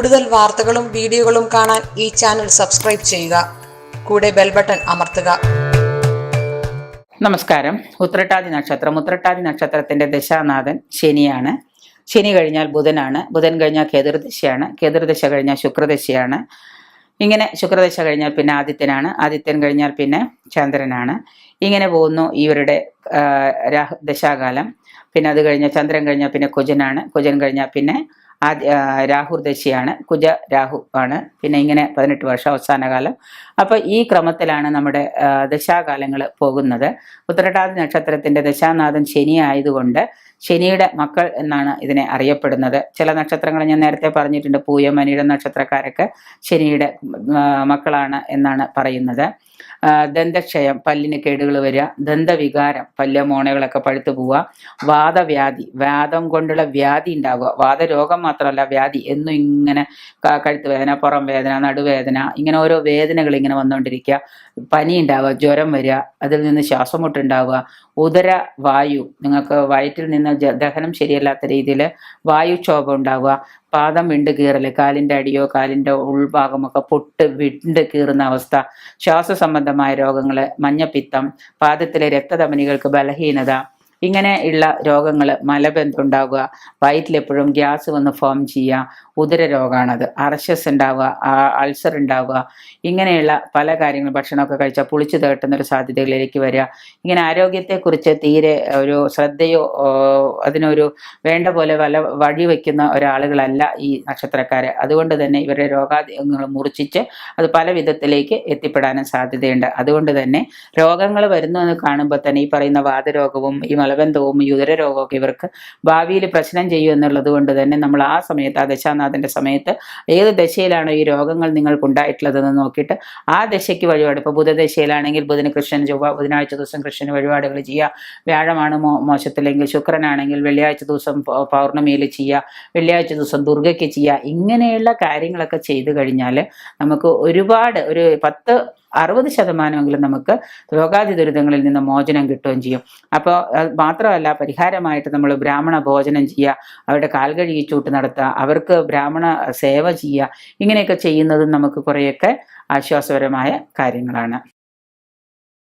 കൂടുതൽ വാർത്തകളും വീഡിയോകളും കാണാൻ ഈ ചാനൽ സബ്സ്ക്രൈബ് ചെയ്യുക. കൂടെ ബെൽ ബട്ടൺ അമർത്തുക. നമസ്കാരം. ഉത്രട്ടാതി നക്ഷത്രം. ഉത്രട്ടാതി നക്ഷത്രത്തിന്റെ ദശാനാഥൻ ശനിയാണ്. ശനി കഴിഞ്ഞാൽ ബുധനാണ്. ബുധൻ കഴിഞ്ഞാൽ കേതുർദശയാണ്. കേതുർദശ കഴിഞ്ഞാൽ ശുക്രദശയാണ്. ഇങ്ങനെ ശുക്രദശ കഴിഞ്ഞാൽ പിന്നെ ആദിത്യനാണ്. ആദിത്യൻ കഴിഞ്ഞാൽ പിന്നെ ചന്ദ്രനാണ്. ഇങ്ങനെ പോകുന്നു ഇവരുടെ ദശാകാലം. പിന്നെ അത് കഴിഞ്ഞാൽ ചന്ദ്രൻ കഴിഞ്ഞാൽ പിന്നെ കുജനാണ്. കുജൻ കഴിഞ്ഞാൽ പിന്നെ ആദ്യ ആ, രാഹു ദശയാണ് കുജ രാഹു ആണ്. പിന്നെ ഇങ്ങനെ പതിനെട്ട് വർഷം അവസാന കാലം. അപ്പൊ ഈ ക്രമത്തിലാണ് നമ്മുടെ ദശാകാലങ്ങൾ പോകുന്നത്. ഉത്തരട്ടാതി നക്ഷത്രത്തിന്റെ ദശാനാഥൻ ശനി ആയതുകൊണ്ട് ശനിയുടെ മക്കൾ എന്നാണ് ഇതിനെ അറിയപ്പെടുന്നത്. ചില നക്ഷത്രങ്ങൾ ഞാൻ നേരത്തെ പറഞ്ഞിട്ടുണ്ട്. പൂയം മനിയുടെ നക്ഷത്രക്കാരൊക്കെ ശനിയുടെ മക്കളാണ് എന്നാണ് പറയുന്നത്. ദന്തക്ഷയം പല്ലിന് കേടുകൾ വരിക ദന്തവികാരം പല്ല് മോണകളൊക്കെ പഴുത്തു പോവുക വാദവ്യാധി വാദം കൊണ്ടുള്ള വ്യാധി ഉണ്ടാവുക. വാദരോഗം മാത്രമല്ല വ്യാധി എന്നും ഇങ്ങനെ കഴുത്ത് വേദന പുറം വേദന നടുവേദന ഇങ്ങനെ ഓരോ വേദനകൾ ഇങ്ങനെ വന്നുകൊണ്ടിരിക്കുക. പനി ഉണ്ടാവുക ജ്വരം വരിക അതിൽ നിന്ന് ശ്വാസമുട്ടുണ്ടാവുക. ഉദര വായു നിങ്ങൾക്ക് വയറ്റിൽ നിന്ന് ദഹനം ശരിയല്ലാത്ത രീതിയിൽ വായുക്ഷോഭം ഉണ്ടാവുക. പാദം വിണ്ട് കീറൽ കാലിന്റെ അടിയോ കാലിന്റെ ഉൾഭാഗമൊക്കെ പൊട്ട് വിണ്ട് കീറുന്ന അവസ്ഥ ശ്വാസ സംബന്ധമായ രോഗങ്ങൾ മഞ്ഞപ്പിത്തം പാദത്തിലെ രക്തധമനികൾക്ക് ബലഹീനത ഇങ്ങനെയുള്ള രോഗങ്ങൾ മലബന്ധം ഉണ്ടാവുക വയറ്റിലെപ്പോഴും ഗ്യാസ് വന്ന് ഫോം ചെയ്യുക ഉദര രോഗമാണത് അർശസ് ഉണ്ടാവുക അൾസർ ഉണ്ടാവുക ഇങ്ങനെയുള്ള പല കാര്യങ്ങളും ഭക്ഷണമൊക്കെ കഴിച്ചാൽ പുളിച്ചു തേട്ടുന്ന ഒരു സാധ്യതകളിലേക്ക് വരിക. ഇങ്ങനെ ആരോഗ്യത്തെക്കുറിച്ച് തീരെ ഒരു ശ്രദ്ധയോ അതിനൊരു വേണ്ട പോലെ വല വഴി വയ്ക്കുന്ന ഒരാളുകളല്ല ഈ നക്ഷത്രക്കാര്. അതുകൊണ്ട് തന്നെ ഇവരുടെ രോഗാദിങ്ങൾ മുറിച്ചിച്ച് അത് പല വിധത്തിലേക്ക് എത്തിപ്പെടാനും സാധ്യതയുണ്ട്. അതുകൊണ്ട് തന്നെ രോഗങ്ങൾ വരുന്നു എന്ന് കാണുമ്പോൾ തന്നെ ഈ പറയുന്ന വാതരോഗവും ഈ മലബന്ധവും ഉദരരോഗവും ഒക്കെ ഇവർക്ക് ഭാവിയിൽ പ്രശ്നം ചെയ്യും എന്നുള്ളത് കൊണ്ട് തന്നെ നമ്മൾ ആ സമയത്ത് ആ ദശാനാഥന്റെ സമയത്ത് ഏത് ദശയിലാണോ ഈ രോഗങ്ങൾ നിങ്ങൾക്ക് ഉണ്ടായിട്ടുള്ളതെന്ന് നോക്കിയിട്ട് ആ ദശയ്ക്ക് വഴിപാട്. ഇപ്പോൾ ബുധദശയിലാണെങ്കിൽ ബുധന് കൃഷ്ണൻ ചൊവ്വ ബുധനാഴ്ച ദിവസം കൃഷ്ണന് വഴിപാടുകൾ ചെയ്യുക. വ്യാഴമാണ് മോ മോശത്തില്ലെങ്കിൽ ശുക്രനാണെങ്കിൽ വെള്ളിയാഴ്ച ദിവസം പൗർണമിയിൽ ചെയ്യുക. വെള്ളിയാഴ്ച ദിവസം ദുർഗയ്ക്ക് ചെയ്യുക. ഇങ്ങനെയുള്ള കാര്യങ്ങളൊക്കെ ചെയ്തു കഴിഞ്ഞാൽ നമുക്ക് ഒരുപാട് ഒരു പത്ത് അറുപത് ശതമാനമെങ്കിലും നമുക്ക് രോഗാതി ദുരിതങ്ങളിൽ നിന്ന് മോചനം കിട്ടുകയും ചെയ്യും. അപ്പോൾ മാത്രമല്ല പരിഹാരമായിട്ട് നമ്മൾ ബ്രാഹ്മണ ഭോജനം ചെയ്യുക. അവരുടെ കാൽ ചൂട്ട് നടത്തുക. അവർക്ക് ബ്രാഹ്മണ സേവ ചെയ്യുക. ഇങ്ങനെയൊക്കെ ചെയ്യുന്നതും നമുക്ക് കുറേയൊക്കെ ആശ്വാസപരമായ കാര്യങ്ങളാണ്.